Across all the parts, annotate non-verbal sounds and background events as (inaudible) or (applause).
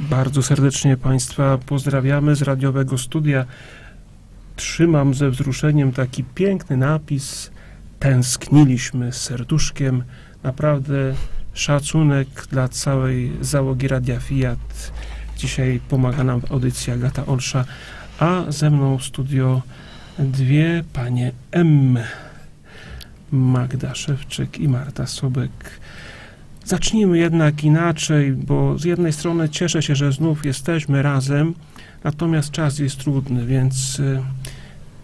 Bardzo serdecznie Państwa pozdrawiamy z radiowego studia. Trzymam ze wzruszeniem taki piękny napis. Tęskniliśmy z serduszkiem. Naprawdę szacunek dla całej załogi Radia Fiat. Dzisiaj pomaga nam w audycji Agata Olsza, a ze mną w studio dwie panie M. Magda Szewczyk i Marta Sobek. Zacznijmy jednak inaczej, bo z jednej strony cieszę się, że znów jesteśmy razem, natomiast czas jest trudny, więc y,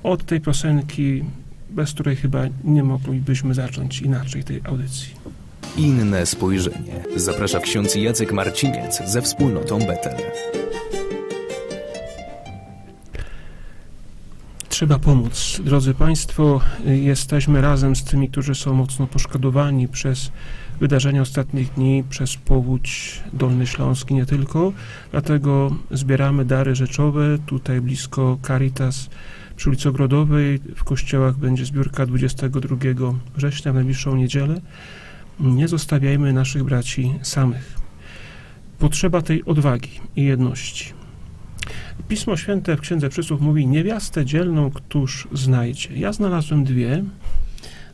od tej piosenki, bez której chyba nie moglibyśmy zacząć inaczej tej audycji. Inne spojrzenie. Zaprasza ksiądz Jacek Marciniec ze wspólnotą Betel. Trzeba pomóc. Drodzy Państwo, jesteśmy razem z tymi, którzy są mocno poszkodowani przez wydarzenia ostatnich dni, przez powódź Dolny Śląski, nie tylko. Dlatego zbieramy dary rzeczowe. Tutaj blisko Caritas przy ulicy Ogrodowej. W kościołach będzie zbiórka 22 września, w najbliższą niedzielę. Nie zostawiajmy naszych braci samych. Potrzeba tej odwagi i jedności. Pismo Święte w Księdze Przysłów mówi, niewiastę dzielną któż znajdzie. Ja znalazłem dwie,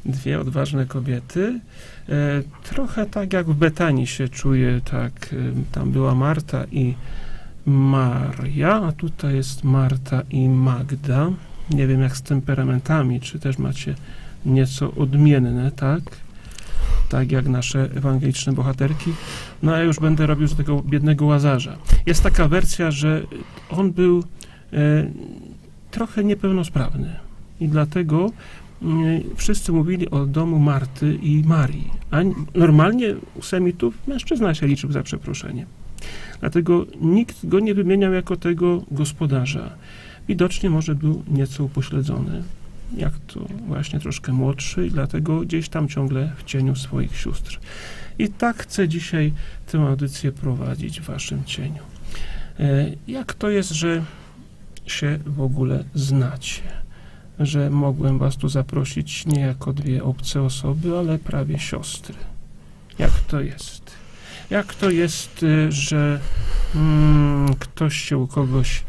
dwie odważne kobiety. E, trochę tak jak w Betanii się czuję, tak, e, tam była Marta i Maria, a tutaj jest Marta i Magda. Nie wiem jak z temperamentami, czy też macie nieco odmienne, tak? Tak jak nasze ewangeliczne bohaterki. No a ja już będę robił z tego biednego łazarza. Jest taka wersja, że on był e, trochę niepełnosprawny i dlatego e, wszyscy mówili o domu Marty i Marii. A normalnie u semitów mężczyzna się liczył za przeproszeniem. Dlatego nikt go nie wymieniał jako tego gospodarza. Widocznie może był nieco upośledzony, jak to właśnie troszkę młodszy i dlatego gdzieś tam ciągle w cieniu swoich sióstr. I tak chcę dzisiaj tę audycję prowadzić w waszym cieniu. E, Jak to jest, że się w ogóle znacie? Że mogłem was tu zaprosić nie jako dwie obce osoby, ale prawie siostry. Jak to jest? Jak to jest, y, że mm, ktoś się u kogoś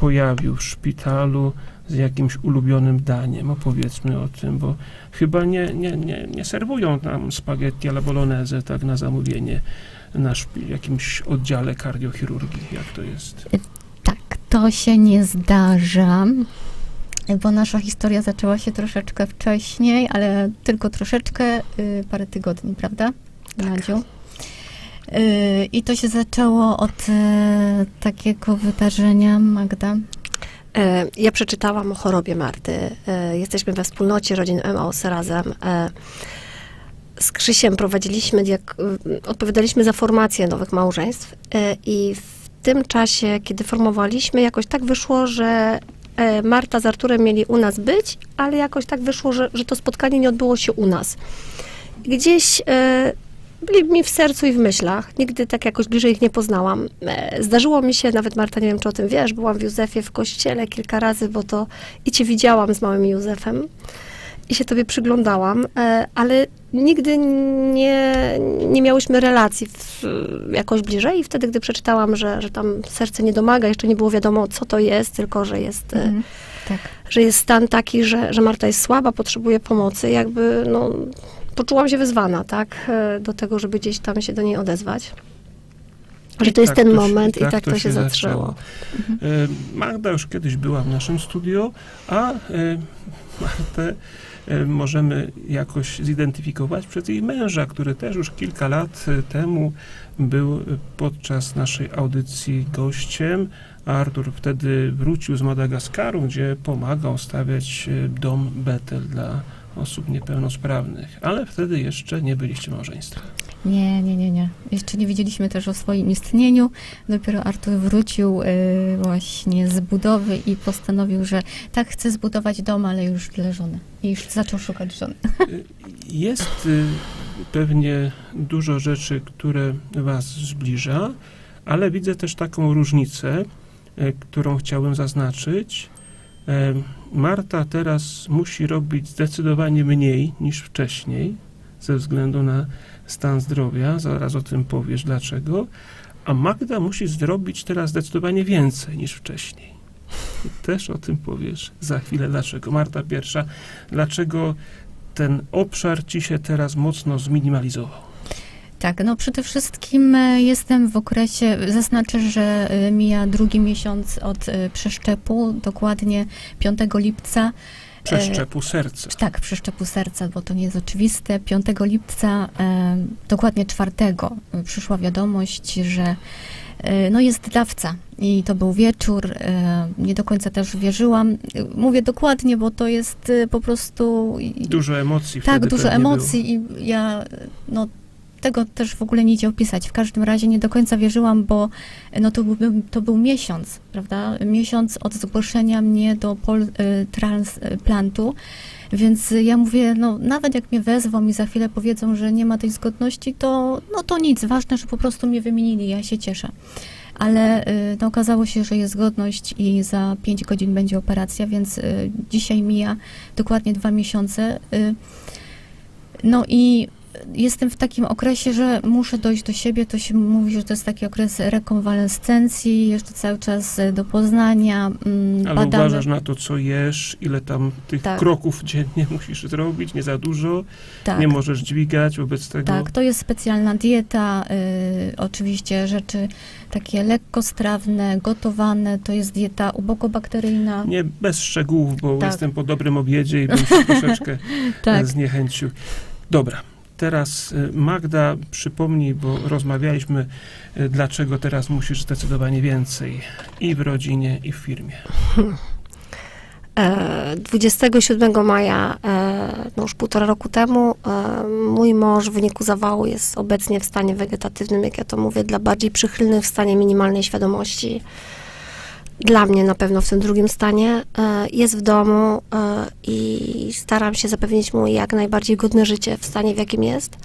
pojawił w szpitalu jakimś ulubionym daniem? Opowiedzmy o tym, bo chyba nie, nie, nie, nie serwują nam spaghetti alla bolognese tak na zamówienie na jakimś oddziale kardiochirurgii. Jak to jest? Tak, to się nie zdarza, bo nasza historia zaczęła się troszeczkę wcześniej, ale tylko troszeczkę, y, parę tygodni, prawda, Nadziu? Y, I to się zaczęło od y, takiego wydarzenia, Magda. E, Ja przeczytałam o chorobie Marty. E, Jesteśmy we wspólnocie rodzin Emaus razem. E, Z Krzysiem prowadziliśmy, odpowiadaliśmy za formację nowych małżeństw i w tym czasie, kiedy formowaliśmy, jakoś tak wyszło, że Marta z Arturem mieli u nas być, ale jakoś tak wyszło, że, że to spotkanie nie odbyło się u nas. Gdzieś byli mi w sercu i w myślach. Nigdy tak jakoś bliżej ich nie poznałam. E, Zdarzyło mi się, nawet Marta, nie wiem czy o tym wiesz, byłam w Józefie w kościele kilka razy, bo to i cię widziałam z małym Józefem i się tobie przyglądałam, e, ale nigdy nie, nie miałyśmy relacji w, jakoś bliżej i wtedy, gdy przeczytałam, że, że tam serce nie domaga, jeszcze nie było wiadomo, co to jest, tylko, że jest, e, Mhm. Tak. że jest stan taki, że, że Marta jest słaba, potrzebuje pomocy, jakby, no, poczułam się wezwana, tak, e, do tego, żeby gdzieś tam się do niej odezwać. Że to jest tak ten się- moment i tak, to się zaczęło. E, Magda już kiedyś była w naszym studio, a e, Martę możemy jakoś zidentyfikować przez jej męża, który też już kilka lat temu był podczas naszej audycji gościem. Artur wtedy wrócił z Madagaskaru, gdzie pomagał stawiać dom Betel dla osób niepełnosprawnych, ale wtedy jeszcze nie byliście małżeństwem. Nie, nie, nie, nie. Jeszcze nie wiedzieliśmy też o swoim istnieniu. Dopiero Artur wrócił y, właśnie z budowy i postanowił, że tak chce zbudować dom, ale już dla żony. I już zaczął szukać żony. Jest y, pewnie dużo rzeczy, które Was zbliża, ale widzę też taką różnicę, e, którą chciałbym zaznaczyć. E, Marta teraz musi robić zdecydowanie mniej niż wcześniej, ze względu na stan zdrowia. Zaraz o tym powiesz dlaczego. a Magda musi zrobić teraz zdecydowanie więcej niż wcześniej. Też o tym powiesz za chwilę, dlaczego. Marta pierwsza, dlaczego ten obszar ci się teraz mocno zminimalizował? Tak, no przede wszystkim e, jestem w okresie, zaznaczę, że e, mija drugi miesiąc od e, przeszczepu, dokładnie 5 lipca. Przeszczepu serca. Tak, przeszczepu serca, bo to nie jest oczywiste. 5 lipca, dokładnie 4, e, przyszła wiadomość, że no jest dawca. I to był wieczór. Nie do końca też wierzyłam. Mówię dokładnie, bo to jest po prostu. Dużo emocji tak, dużo emocji i ja no, tego też w ogóle nie idzie opisać. W każdym razie nie do końca wierzyłam, bo no, to, był, to był miesiąc, prawda? Miesiąc od zgłoszenia mnie do pol, y, transplantu. Więc ja mówię, no nawet jak mnie wezwą i za chwilę powiedzą, że nie ma tej zgodności, to, no, to nic. Ważne, że po prostu mnie wymienili. Ja się cieszę. Ale y, no, okazało się, że jest zgodność i za 5 godzin będzie operacja, więc y, dzisiaj mija dokładnie dwa miesiące. Y, no i jestem w takim okresie, że muszę dojść do siebie. To się mówi, że to jest taki okres rekonwalescencji, jeszcze cały czas e, do poznania. mm, Ale badamy. uważasz na to, co jesz, ile tam tych Tak. kroków (laughs) dziennie musisz zrobić, nie za dużo, tak, nie możesz dźwigać wobec tego. tak, to jest specjalna dieta. Y, oczywiście rzeczy takie lekkostrawne, gotowane. To jest dieta ubokobakteryjna. Nie bez szczegółów, bo Tak. jestem po dobrym obiedzie i bym się (laughs) troszeczkę Tak. e, zniechęcił. Dobra, teraz e, Magda, przypomnij, bo rozmawialiśmy, e, dlaczego teraz musisz zdecydowanie więcej i w rodzinie, i w firmie. E, 27 maja, e, no już półtora roku temu, e, mój mąż w wyniku zawału jest obecnie w stanie wegetatywnym, jak ja to mówię, dla bardziej przychylnych w stanie minimalnej świadomości. Dla mnie na pewno w tym drugim stanie. E, Jest w domu e, i staram się zapewnić mu jak najbardziej godne życie w stanie, w jakim jest.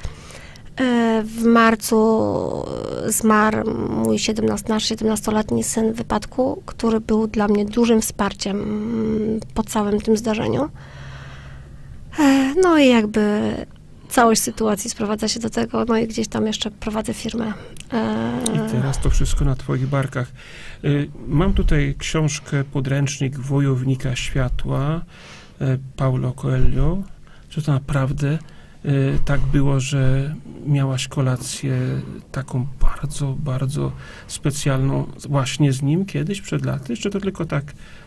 E, W marcu zmarł mój 17, nasz 17-letni syn w wypadku, który był dla mnie dużym wsparciem mm, po całym tym zdarzeniu. No i jakby całość sytuacji sprowadza się do tego, no i gdzieś tam jeszcze prowadzę firmę. E, I teraz to wszystko na twoich barkach. Y, Mam tutaj książkę, podręcznik Wojownika Światła y, Paulo Coelho. Czy to naprawdę tak było, że miałaś kolację taką bardzo, bardzo specjalną właśnie z nim kiedyś, przed laty? Czy to tylko tak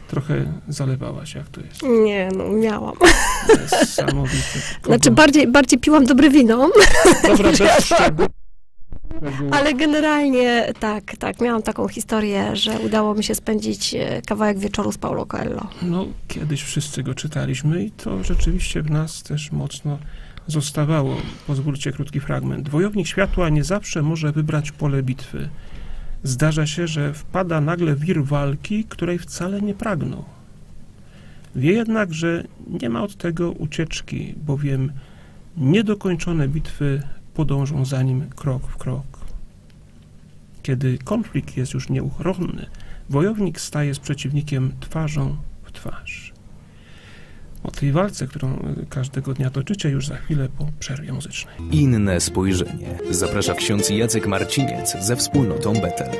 trochę zalewałaś, jak to jest? Nie, no miałam. Niesamowite. (laughs) Znaczy bardziej, bardziej piłam dobre wino, Dobra, (laughs) bez szczegółów. Ale generalnie tak, tak, miałam taką historię, że udało mi się spędzić e, kawałek wieczoru z Paulo Coelho. No, kiedyś wszyscy go czytaliśmy i to rzeczywiście w nas też mocno zostawało. Pozwólcie krótki fragment. Wojownik światła nie zawsze może wybrać pole bitwy. Zdarza się, że wpada nagle wir walki, której wcale nie pragnął. Wie jednak, że nie ma od tego ucieczki, bowiem niedokończone bitwy podążą za nim krok w krok. Kiedy konflikt jest już nieuchronny, wojownik staje z przeciwnikiem twarzą w twarz. O tej walce, którą y, każdego dnia toczycie, już za chwilę po przerwie muzycznej. Inne spojrzenie. Zaprasza ksiądz Jacek Marciniec ze wspólnotą Betel.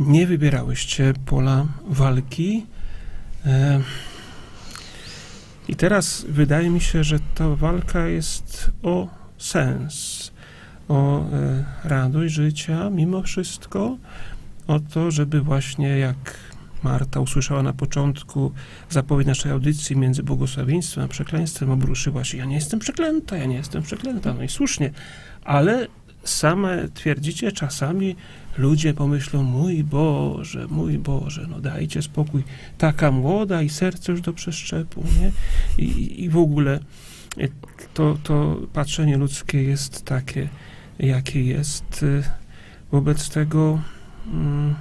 Nie wybierałyście pola walki. E, I teraz wydaje mi się, że ta walka jest o sens, o e, radość życia mimo wszystko, o to, żeby właśnie jak Marta usłyszała na początku zapowiedź naszej audycji między błogosławieństwem a przekleństwem, obruszyła się, ja nie jestem przeklęta, ja nie jestem przeklęta, no i słusznie, ale same twierdzicie czasami, ludzie pomyślą, mój Boże, mój Boże, no dajcie spokój, taka młoda i serce już do przeszczepu, nie? I, i w ogóle e, to, to patrzenie ludzkie jest takie, jakie jest. Y, Wobec tego mm,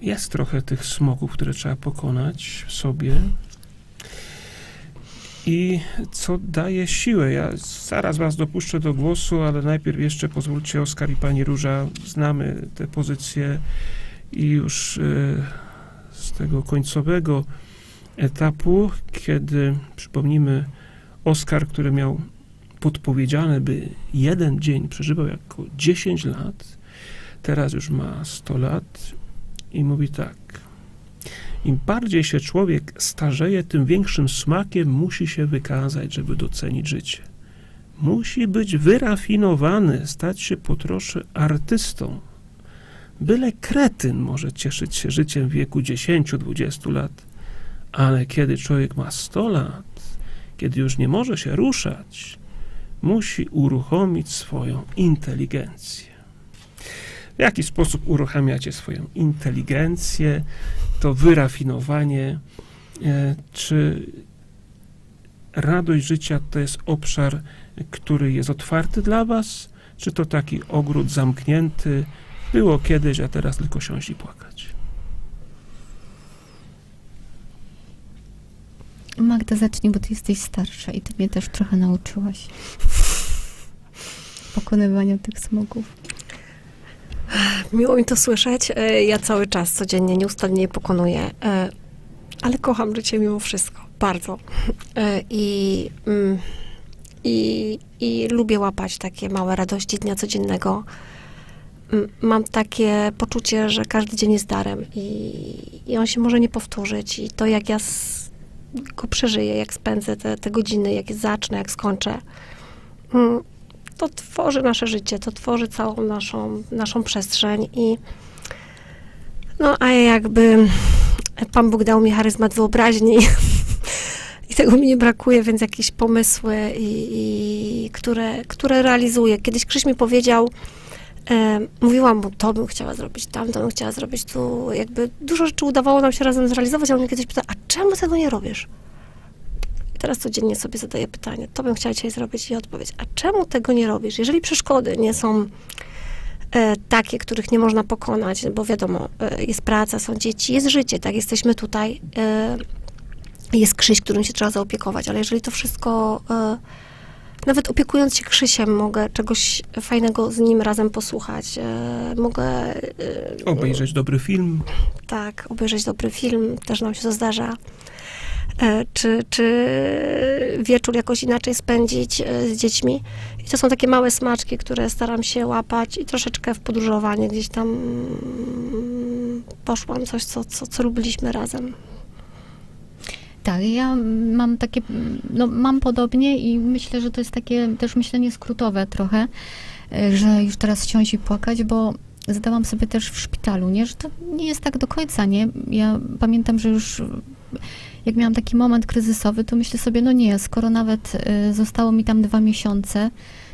jest trochę tych smogów, które trzeba pokonać w sobie. I co daje siłę? Ja zaraz was dopuszczę do głosu, ale najpierw jeszcze pozwólcie, Oskar i pani Róża, znamy te pozycje i już y, z tego końcowego etapu, kiedy przypomnimy Oskar, który miał podpowiedziane, by jeden dzień przeżywał jako 10 lat. Teraz już ma 100 lat i mówi tak. Im bardziej się człowiek starzeje, tym większym smakiem musi się wykazać, żeby docenić życie. Musi być wyrafinowany, stać się po trosze artystą. Byle kretyn może cieszyć się życiem w wieku 10-20 lat, ale kiedy człowiek ma 100 lat, kiedy już nie może się ruszać, musi uruchomić swoją inteligencję. W jaki sposób uruchamiacie swoją inteligencję, to wyrafinowanie, e, czy radość życia to jest obszar, który jest otwarty dla was, czy to taki ogród zamknięty, było kiedyś, a teraz tylko siąść i płakać. Magda, zacznij, bo ty jesteś starsza i ty mnie też trochę nauczyłaś. (laughs) Pokonywania tych smogów. Miło mi to słyszeć. E, Ja cały czas, codziennie, nieustannie je pokonuję, e, ale kocham życie mimo wszystko, bardzo. E, I, mm, i, I lubię łapać takie małe radości dnia codziennego. Mm, Mam takie poczucie, że każdy dzień jest darem i, i on się może nie powtórzyć. I to, jak ja go przeżyję, jak spędzę te, te godziny, jak zacznę, jak skończę, mm, to tworzy nasze życie, to tworzy całą naszą, naszą przestrzeń i no, a jakby Pan Bóg dał mi charyzmat wyobraźni (laughs) i tego mi nie brakuje, więc jakieś pomysły, i, i, które, które realizuję. Kiedyś Krzyś mi powiedział, e, mówiłam mu, to bym chciała zrobić, tamto bym chciała zrobić, tu jakby dużo rzeczy udawało nam się razem zrealizować, a on mnie kiedyś pytał, a czemu tego nie robisz? I teraz codziennie sobie zadaję pytanie, to bym chciała dzisiaj zrobić i odpowiedź, a czemu tego nie robisz? Jeżeli przeszkody nie są e, takie, których nie można pokonać, bo wiadomo, e, jest praca, są dzieci, jest życie, tak, jesteśmy tutaj, e, jest Krzyś, którym się trzeba zaopiekować, ale jeżeli to wszystko, nawet opiekując się Krzysiem, mogę czegoś fajnego z nim razem posłuchać, mogę... Obejrzeć dobry film, tak, obejrzeć dobry film, też nam się to zdarza. E, Czy, czy wieczór jakoś inaczej spędzić e, z dziećmi. I to są takie małe smaczki, które staram się łapać i troszeczkę w podróżowanie gdzieś tam mm, poszłam, coś, co, co, co lubiliśmy razem. Tak, ja mam takie, no mam podobnie i myślę, że to jest takie też myślenie skrótowe trochę, e, że już teraz siąść i płakać, bo zadałam sobie też w szpitalu, nie, że to nie jest tak do końca, nie. Ja pamiętam, że już jak miałam taki moment kryzysowy, to myślę sobie, no nie, skoro nawet e, zostało mi tam dwa miesiące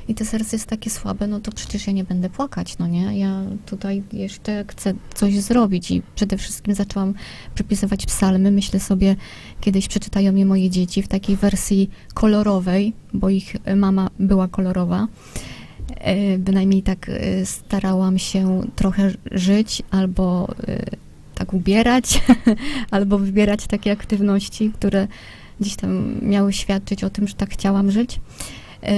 i to serce jest takie słabe, no to przecież ja nie będę płakać, no nie. Ja tutaj jeszcze chcę coś zrobić i przede wszystkim zaczęłam przepisywać psalmy. Myślę sobie, kiedyś przeczytają je moje dzieci w takiej wersji kolorowej, bo ich mama była kolorowa. E, Bynajmniej tak e, starałam się trochę żyć albo e, tak ubierać, (laughs) albo wybierać takie aktywności, które gdzieś tam miały świadczyć o tym, że tak chciałam żyć. E,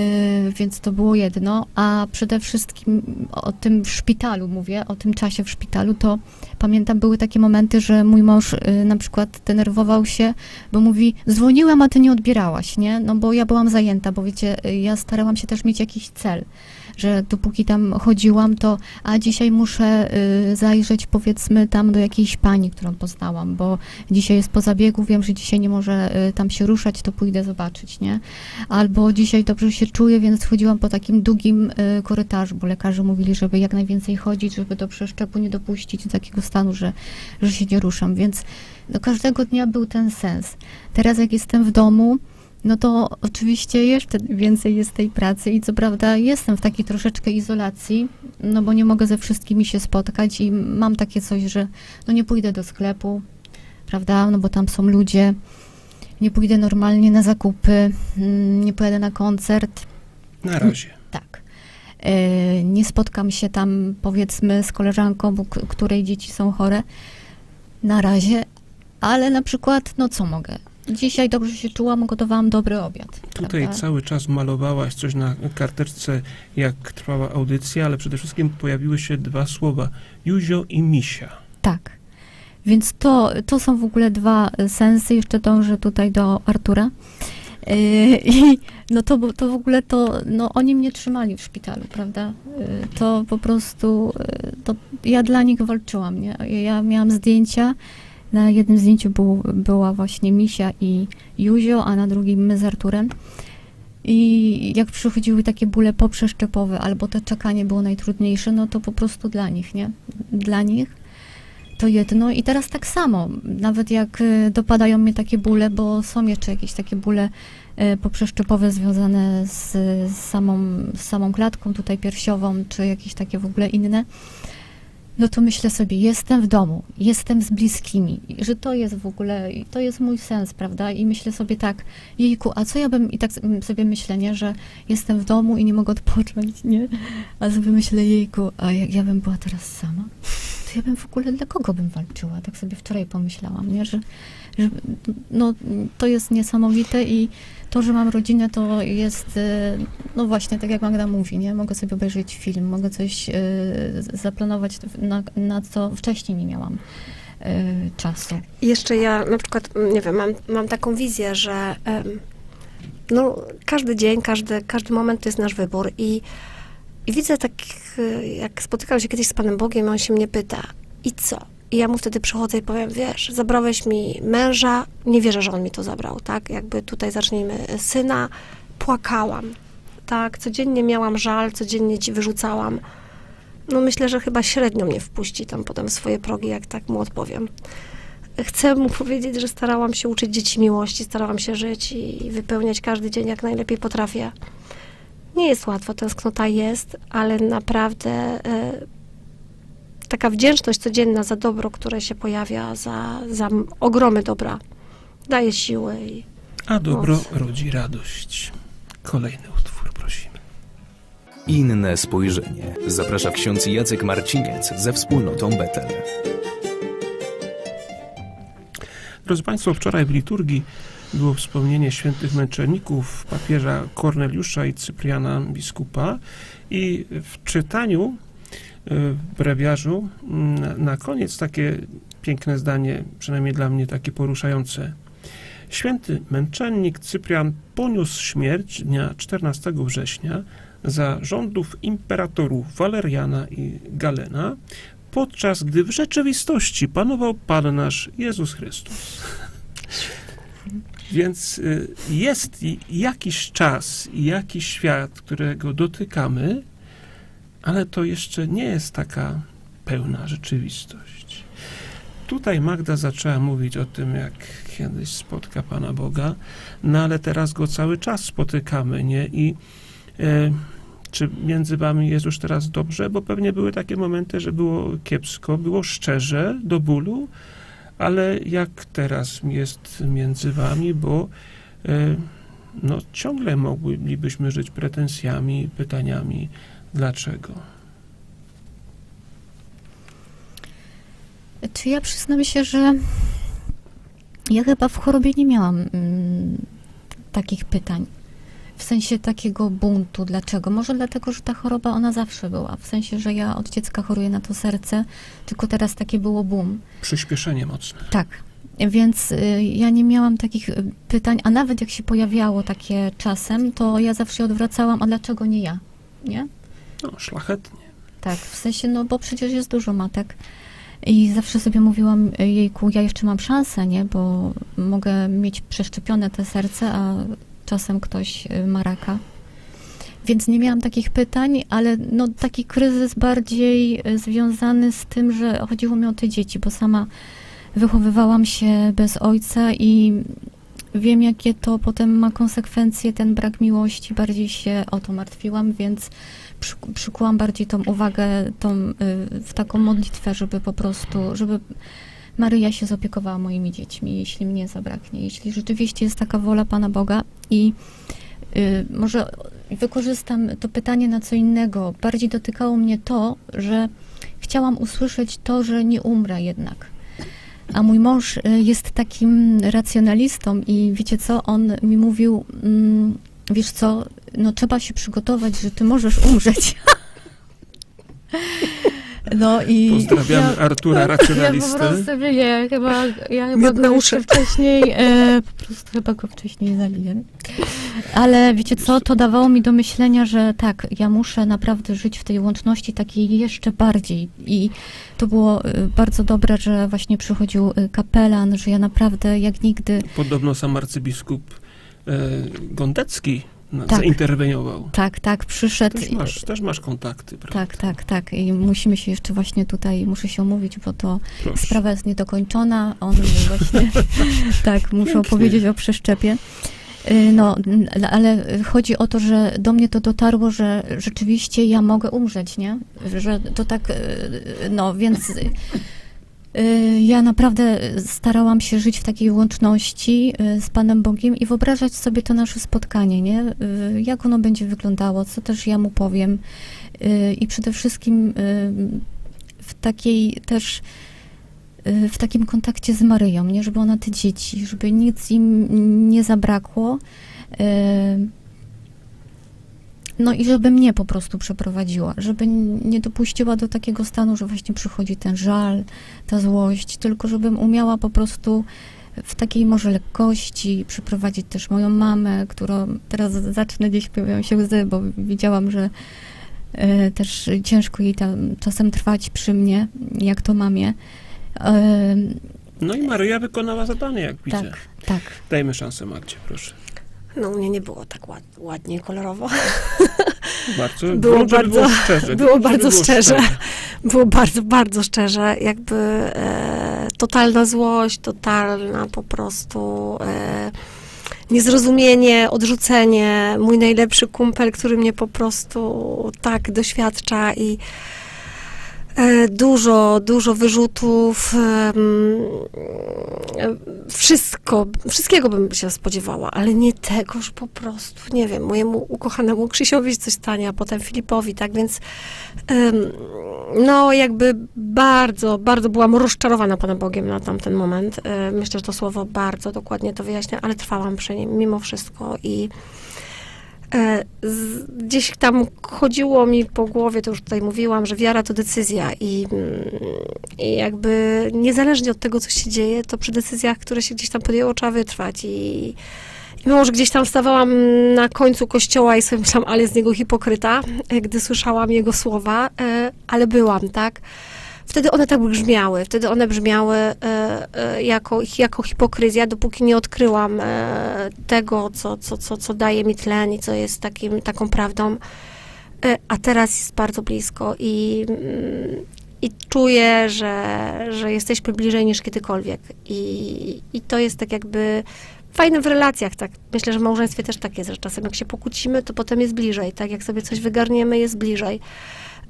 Więc to było jedno, a przede wszystkim o tym szpitalu mówię, o tym czasie w szpitalu, to pamiętam, były takie momenty, że mój mąż y, na przykład denerwował się, bo mówi, dzwoniłam, a ty nie odbierałaś, nie? No bo ja byłam zajęta, bo wiecie, ja starałam się też mieć jakiś cel, że dopóki tam chodziłam, to a dzisiaj muszę y, zajrzeć powiedzmy tam do jakiejś pani, którą poznałam, bo dzisiaj jest po zabiegu, wiem, że dzisiaj nie może y, tam się ruszać, to pójdę zobaczyć, nie? Albo dzisiaj dobrze się czuję, więc chodziłam po takim długim y, korytarzu, bo lekarze mówili, żeby jak najwięcej chodzić, żeby do przeszczepu nie dopuścić do takiego stanu, że, że się nie ruszam, więc do każdego dnia był ten sens. Teraz jak jestem w domu, no to oczywiście jeszcze więcej jest tej pracy i co prawda jestem w takiej troszeczkę izolacji, no bo nie mogę ze wszystkimi się spotkać i mam takie coś, że no nie pójdę do sklepu, prawda, no bo tam są ludzie, nie pójdę normalnie na zakupy, mm, nie pojadę na koncert, na razie. tak. E, Nie spotkam się tam, powiedzmy, z koleżanką, której dzieci są chore na razie, ale na przykład, no co mogę? Dzisiaj dobrze się czułam, gotowałam dobry obiad. Tutaj prawda? cały czas malowałaś coś na karteczce, jak trwała audycja, ale przede wszystkim pojawiły się dwa słowa: Juzio i Misia. Tak. Więc to, to są w ogóle dwa e, sensy. Jeszcze dążę tutaj do Artura. Yy, (laughs) I no to, to w ogóle to, no oni mnie trzymali w szpitalu, prawda? Yy, To po prostu, to ja dla nich walczyłam, nie? Ja miałam zdjęcia, na jednym zdjęciu był, była właśnie Misia i Juzio, a na drugim my z Arturem. I jak przychodziły takie bóle poprzeszczepowe, albo to czekanie było najtrudniejsze, no to po prostu dla nich, nie? Dla nich to jedno. I teraz tak samo, nawet jak y, dopadają mnie takie bóle, bo są jeszcze jakieś takie bóle y, poprzeszczepowe związane z, samą, z samą klatką tutaj piersiową, czy jakieś takie w ogóle inne, no to myślę sobie, jestem w domu, jestem z bliskimi, że to jest w ogóle, to jest mój sens, prawda? I myślę sobie tak, jejku, a co ja bym, i tak sobie myślę, nie, że jestem w domu i nie mogę odpocząć, nie? A sobie myślę, jejku, a jak ja bym była teraz sama, to ja bym w ogóle dla kogo bym walczyła? Tak sobie wczoraj pomyślałam, nie? Że no, to jest niesamowite i to, że mam rodzinę, to jest, e, no właśnie, tak jak Magda mówi, nie? Mogę sobie obejrzeć film, mogę coś e, zaplanować, na, na co wcześniej nie miałam e, czasu. Jeszcze ja na przykład, nie wiem, mam, mam taką wizję, że no, każdy dzień, każdy, każdy moment to jest nasz wybór i, i widzę tak, y, jak spotykam się kiedyś z Panem Bogiem, on się mnie pyta, i co? I ja mu wtedy przychodzę i powiem, wiesz, zabrałeś mi męża, nie wierzę, że on mi to zabrał, tak? Jakby tutaj zacznijmy, syna, płakałam, tak? Codziennie miałam żal, codziennie ci wyrzucałam. No myślę, że chyba średnio mnie wpuści tam potem swoje progi, jak tak mu odpowiem. Chcę mu (laughs) powiedzieć, że starałam się uczyć dzieci miłości, starałam się żyć i wypełniać każdy dzień jak najlepiej potrafię. Nie jest łatwo, tęsknota jest, ale naprawdę e, taka wdzięczność codzienna za dobro, które się pojawia, za, za ogromy dobra, daje siły. I A dobro Moc. rodzi radość. Kolejny utwór prosimy. Inne spojrzenie. Zaprasza ksiądz Jacek Marciniec ze wspólnotą Betel. Drodzy Państwo, wczoraj w liturgii było wspomnienie świętych męczenników, papieża Korneliusza i Cypriana biskupa i w czytaniu brewiarzu mm, na, koniec takie piękne zdanie, przynajmniej dla mnie takie poruszające. Święty męczennik Cyprian poniósł śmierć dnia 14 września za rządów imperatorów Waleriana i Galena, podczas gdy w rzeczywistości panował Pan nasz Jezus Chrystus. Więc y, jest jakiś czas, i jakiś świat, którego dotykamy, ale to jeszcze nie jest taka pełna rzeczywistość. Tutaj Magda zaczęła mówić o tym, jak kiedyś spotka Pana Boga, no ale teraz go cały czas spotykamy, nie? I e, czy między wami jest już teraz dobrze? Bo pewnie były takie momenty, że było kiepsko, było szczerze, do bólu, ale jak teraz jest między wami, bo e, no, ciągle moglibyśmy żyć pretensjami, pytaniami, dlaczego? Czy ja przyznam się, że ja chyba w chorobie nie miałam mm, takich pytań. W sensie takiego buntu. Dlaczego? Może dlatego, że ta choroba ona zawsze była. W sensie, że ja od dziecka choruję na to serce, tylko teraz takie było boom. Przyspieszenie mocne. Tak. Więc y, ja nie miałam takich y, pytań, a nawet jak się pojawiało takie czasem, to ja zawsze odwracałam, a dlaczego nie ja? Nie? No, szlachetnie. Tak, w sensie, no bo przecież jest dużo matek. I zawsze sobie mówiłam, jejku, ja jeszcze mam szansę, nie? Bo mogę mieć przeszczepione te serce, a czasem ktoś y, ma raka. Więc nie miałam takich pytań, ale no taki kryzys bardziej y, związany z tym, że chodziło mi o te dzieci, bo sama wychowywałam się bez ojca i wiem, jakie to potem ma konsekwencje, ten brak miłości. Bardziej się o to martwiłam, więc przyku- przykułam bardziej tą uwagę tą, y, w taką modlitwę, żeby po prostu, żeby Maryja się zaopiekowała moimi dziećmi, jeśli mnie zabraknie, jeśli rzeczywiście jest taka wola Pana Boga i y, może wykorzystam to pytanie na co innego. Bardziej dotykało mnie to, że chciałam usłyszeć to, że nie umrę jednak. A mój mąż y, jest takim racjonalistą i wiecie co, on mi mówił, mm, wiesz co, no trzeba się przygotować, że ty możesz umrzeć. (laughs) No i Pozdrawiamy Artura (laughs) Ja po Racjonalistę. prostu nie, chyba, ja chyba Miód na go uszy. jeszcze wcześniej, e, po prostu chyba go wcześniej zabiję. Ale wiecie co, to dawało mi do myślenia, że tak, ja muszę naprawdę żyć w tej łączności takiej jeszcze bardziej. I to było e, bardzo dobre, że właśnie przychodził e, kapelan, że ja naprawdę jak nigdy Podobno sam arcybiskup e, Gondecki Tak. zainterweniował. tak, tak przyszedł. Też masz, też masz kontakty, prawda? Tak, tak, tak. I musimy się jeszcze właśnie tutaj, muszę się omówić, bo to Proszę. sprawa jest niedokończona. On właśnie, (laughs) tak, muszę Pięknie. opowiedzieć o przeszczepie. Y, No, ale chodzi o to, że do mnie to dotarło, że rzeczywiście ja mogę umrzeć, nie? Że to tak, y, no, więc ja naprawdę starałam się żyć w takiej łączności y, z Panem Bogiem i wyobrażać sobie to nasze spotkanie, nie? Y, Jak ono będzie wyglądało, co też ja mu powiem. Y, I przede wszystkim y, w takiej też y, w takim kontakcie z Maryją, nie? Żeby ona te dzieci, żeby nic im nie zabrakło. No i żeby mnie po prostu przeprowadziła, żeby nie dopuściła do takiego stanu, że właśnie przychodzi ten żal, ta złość, tylko żebym umiała po prostu w takiej może lekkości przyprowadzić też moją mamę, którą teraz zacznę gdzieś pojawiają się łzy, bo widziałam, że e, też ciężko jej tam czasem trwać przy mnie, jak to mamie. No i Maryja wykonała zadanie, jak widzę. tak, tak. Dajmy szansę Magdzie, proszę. No u mnie nie było tak ład, ładnie, kolorowo. (laughs) Bardzo, Było bardzo- było szczerze. było bardzo szczerze. Było bardzo, bardzo szczerze. Jakby e, totalna złość, totalna po prostu e, niezrozumienie, odrzucenie. Mój najlepszy kumpel, który mnie po prostu tak doświadcza i dużo, dużo wyrzutów. e, wszystko, wszystkiego bym się spodziewała, ale nie tego, że po prostu, nie wiem, mojemu ukochanemu Krzysiowi coś stanie, a potem Filipowi, tak więc no jakby bardzo, bardzo byłam rozczarowana Panem Bogiem na tamten moment. E, Myślę, że to słowo bardzo dokładnie to wyjaśnia, ale trwałam przy nim mimo wszystko i e, gdzieś tam chodziło mi po głowie, to już tutaj mówiłam, że wiara to decyzja i, mm, i jakby niezależnie od tego, co się dzieje, to przy decyzjach, które się gdzieś tam podjęło, trzeba wytrwać i, i mimo, że gdzieś tam stawałam na końcu kościoła i sobie myślałam, ale z niego hipokryta, e, gdy słyszałam jego słowa, e, ale byłam, tak? Wtedy one tak brzmiały, wtedy one brzmiały e, e, jako, jako hipokryzja, dopóki nie odkryłam e, tego, co, co, co, co daje mi tlen i co jest takim, taką prawdą. A teraz jest bardzo blisko i, mm, i czuję, że, że jesteśmy bliżej niż kiedykolwiek. I, I to jest tak jakby fajne w relacjach, tak. Myślę, że w małżeństwie też tak jest, że czasem jak się pokłócimy, to potem jest bliżej, tak. Jak sobie coś wygarniemy, jest bliżej.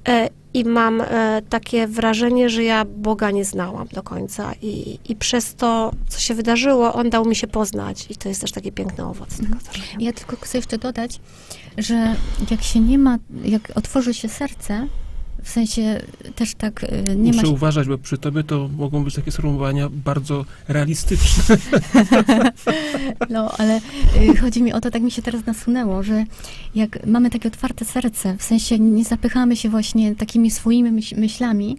E, I mam e, takie wrażenie, że ja Boga nie znałam do końca i, i przez to, co się wydarzyło, On dał mi się poznać i to jest też taki piękny owoc tego zdarzenia. Ja tylko chcę jeszcze dodać, że jak się nie ma, jak otworzy się serce, w sensie też tak y, nie ma Muszę się uważać, bo przy tobie to mogą być takie sformułowania bardzo realistyczne. (laughs) No, ale y, chodzi mi o to, tak mi się teraz nasunęło, że jak mamy takie otwarte serce, w sensie nie zapychamy się właśnie takimi swoimi myśl, myślami,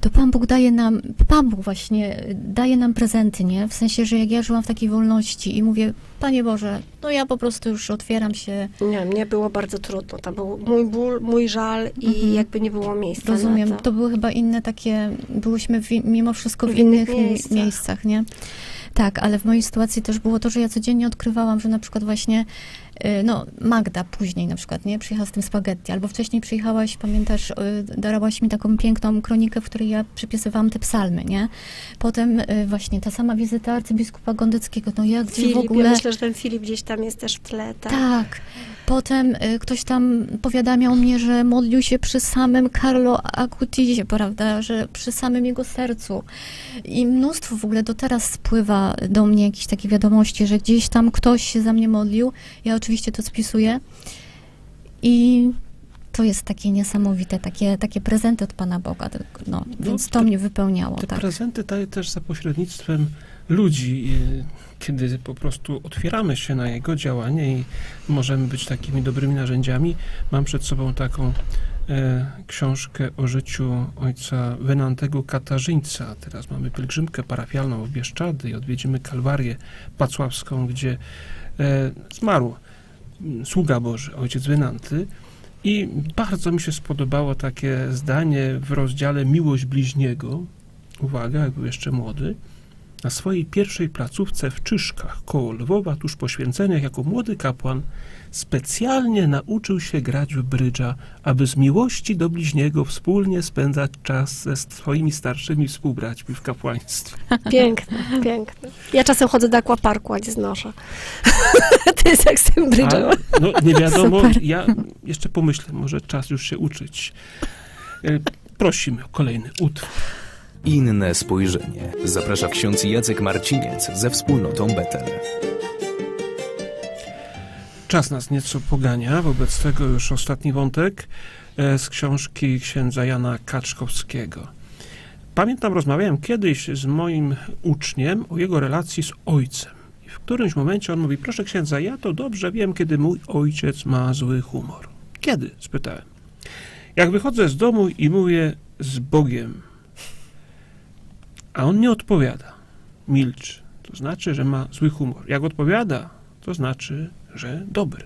to Pan Bóg daje nam, Pan Bóg właśnie daje nam prezenty, nie? W sensie, że jak ja żyłam w takiej wolności i mówię, Panie Boże, no ja po prostu już otwieram się, Nie, mnie było bardzo trudno. Tam był mój ból, mój żal i Mhm. jakby nie było miejsca rozumiem, to to. były chyba inne takie, byłyśmy w, mimo wszystko w, W innych innych mi- miejscach. miejscach, nie? Tak, ale w mojej sytuacji też było to, że ja codziennie odkrywałam, że na przykład właśnie, no Magda później na przykład, nie, przyjechała z tym spaghetti, albo wcześniej przyjechałaś, pamiętasz, y, darałaś mi taką piękną kronikę, w której ja przypisywałam te psalmy, nie? Potem y, właśnie ta sama wizyta arcybiskupa Gondeckiego, no jak gdzie w Filip, ogóle... ja myślę, że ten Filip gdzieś tam jest też w tle. Tak. Tak. Potem y, ktoś tam powiadamiał mnie, że modlił się przy samym Carlo Acutizie, prawda, że przy samym jego sercu. I mnóstwo w ogóle do teraz spływa do mnie jakieś takie wiadomości, że gdzieś tam ktoś się za mnie modlił. Ja oczywiście to spisuję. I to jest takie niesamowite, takie, takie prezenty od Pana Boga. tak, No, więc to te- mnie wypełniało. Te Tak. prezenty daje też za pośrednictwem ludzi, y, kiedy po prostu otwieramy się na jego działanie i możemy być takimi dobrymi narzędziami. Mam przed sobą taką e, książkę o życiu ojca Wenantego Katarzyńca. Teraz mamy pielgrzymkę parafialną w Bieszczady i odwiedzimy Kalwarię Pacławską, gdzie e, zmarł mm, sługa Boży, ojciec Wenanty. I bardzo mi się spodobało takie zdanie w rozdziale Miłość bliźniego. Uwaga, jak był jeszcze młody. Na swojej pierwszej placówce w Czyszkach koło Lwowa, tuż po święceniach, jako młody kapłan, specjalnie nauczył się grać w brydża, aby z miłości do bliźniego wspólnie spędzać czas ze swoimi starszymi współbraćmi w kapłaństwie. (laughs) Piękne, piękne. Ja czasem chodzę do aquaparku, a nie znoszę. (laughs) to jest jak z tym brydżem. Ale, no nie (laughs) wiadomo, Super. ja jeszcze pomyślę, może czas już się uczyć. E, Prosimy o kolejny utwór. Inne spojrzenie. Zaprasza ksiądz Jacek Marciniec ze wspólnotą Betel. Czas nas nieco pogania, wobec tego już ostatni wątek e, z książki księdza Jana Kaczkowskiego. Pamiętam, rozmawiałem kiedyś z moim uczniem o jego relacji z ojcem. W którymś momencie on mówi, proszę księdza, ja to dobrze wiem, kiedy mój ojciec ma zły humor. Kiedy? spytałem. Jak wychodzę z domu i mówię z Bogiem, a on nie odpowiada, milczy, to znaczy, że ma zły humor. Jak odpowiada, to znaczy, że dobry.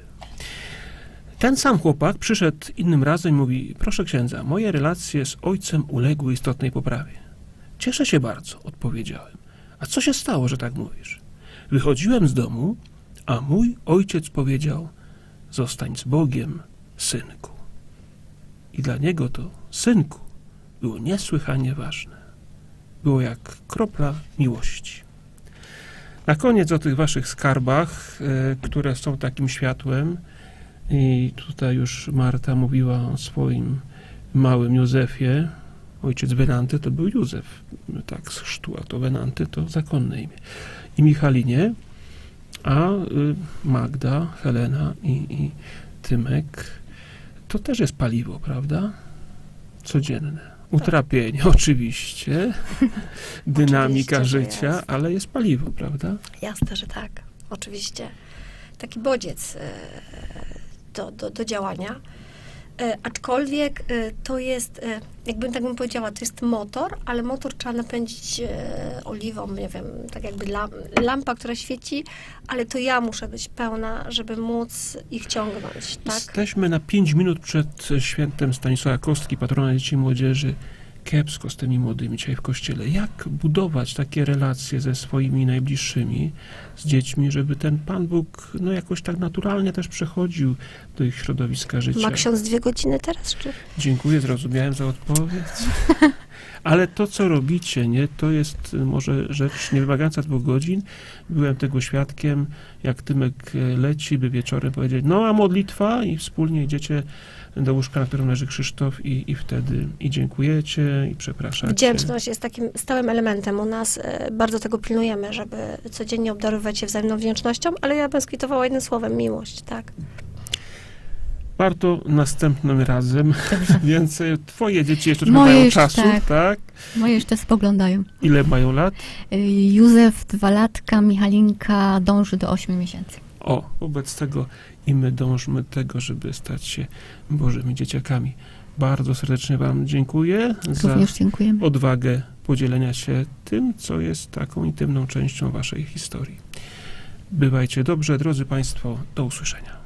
Ten sam chłopak przyszedł innym razem i mówi: Proszę księdza, moje relacje z ojcem uległy istotnej poprawie. Cieszę się bardzo, odpowiedziałem. A co się stało, że tak mówisz? Wychodziłem z domu, a mój ojciec powiedział: Zostań z Bogiem, synku. I dla niego to synku było niesłychanie ważne. Było jak kropla miłości. Na koniec o tych waszych skarbach, e, które są takim światłem. I tutaj już Marta mówiła o swoim małym Józefie. Ojciec Wenanty to był Józef, tak z chrztu, a to Wenanty to zakonne imię. I Michalinie, a y, Magda, Helena i, i Tymek to też jest paliwo, prawda? Codzienne. Utrapienie, (laughs) oczywiście, dynamika Oczywiście, życia, jest. ale jest paliwo, prawda? Jasne, że tak. Oczywiście. Taki bodziec e, do, do, do działania. E, Aczkolwiek e, to jest, e, jakbym tak bym powiedziała, to jest motor, ale motor trzeba napędzić oliwą, nie wiem, tak jakby lam, lampa, która świeci, ale to ja muszę być pełna, żeby móc ich ciągnąć, tak? Jesteśmy na 5 minut przed świętem Stanisława Kostki, patrona dzieci i młodzieży. Kiepsko z tymi młodymi dzisiaj w kościele. Jak budować takie relacje ze swoimi najbliższymi, z dziećmi, żeby ten Pan Bóg no, jakoś tak naturalnie też przechodził do ich środowiska życia? Ma ksiądz dwie godziny teraz, czy? Dziękuję, zrozumiałem za odpowiedź. (laughs) Ale to, co robicie, nie, to jest y, może rzecz nie wymagająca dwóch godzin. Byłem tego świadkiem, jak Tymek e, leci, by wieczorem powiedzieć, no a modlitwa i wspólnie idziecie do łóżka, na którym leży Krzysztof i, i wtedy i dziękujecie, i przepraszacie. Wdzięczność jest takim stałym elementem. U nas e, bardzo tego pilnujemy, żeby codziennie obdarowywać się wzajemną wdzięcznością, ale ja bym skwitowała jednym słowem miłość, tak. Warto następnym razem (laughs) więcej. Twoje dzieci jeszcze trochę Moje mają już czasu, tak. tak? Moje jeszcze spoglądają. Ile mają lat? Y, Józef dwa latka, Michalinka dąży do 8 miesięcy. O, wobec tego i my dążmy tego, żeby stać się Bożymi dzieciakami. Bardzo serdecznie Wam dziękuję za Również dziękujemy. odwagę podzielenia się tym, co jest taką intymną częścią Waszej historii. Bywajcie dobrze, drodzy Państwo, do usłyszenia.